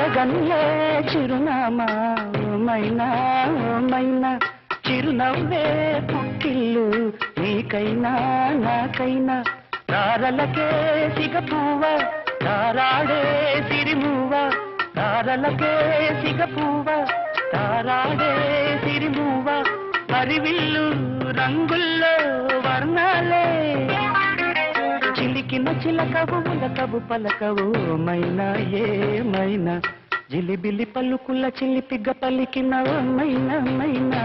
అడగన్నే చిరునామా మైనా మైనా. చిరునవ్వే పుట్టిల్లు నీకైనా నాకైనా. తారలకే సిగపూవ తారాడే సిరిమూవ. తారలకే సిగపూవ తారాడే సిరిమూవ. అరివిల్లు రంగుల్లో వర్ణాలే చిలికిన చిలకవు ఉలకవు పలకవు మైనా ఏమైనా జిలిబిలి పలుకుల చిలిపిగ పలికిన మైనా మైనా.